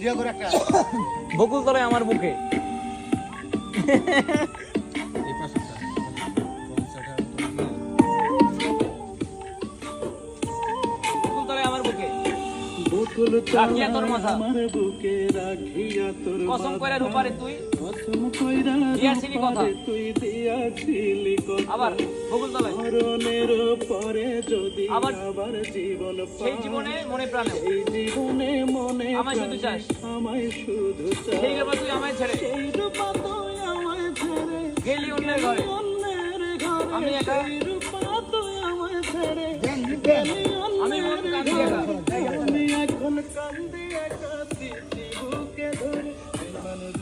Video করে একটা। বকুল তলায় আমার বুকে। বকুল রাখিয়া তোর মাথা। আমার বুকে রাখিয়া তোর কসম মাথা। রূপারে তুই কসম কইরা দিয়াছিলি কথা। তুই দিয়াছিলি কথা। আবার বকুল তলায় মরণের পরে যদি আবার জীবন সেই জীবনে মনে প্রাণে এই জীবনে মনে আমায় শুধু চাস। আমায় শুধু সেই চাস রূপা তুই আমায় ছেড়ে সেই রূপা তুই আমায় ছেড়ে গেলি অন্যের ঘরে অন্যের ঘরে আমি একা সেই রূপা তুই আমায় ছেড়ে আমি মন কাঁদি একা কান্দি একা বুকে ধরে। মানুষ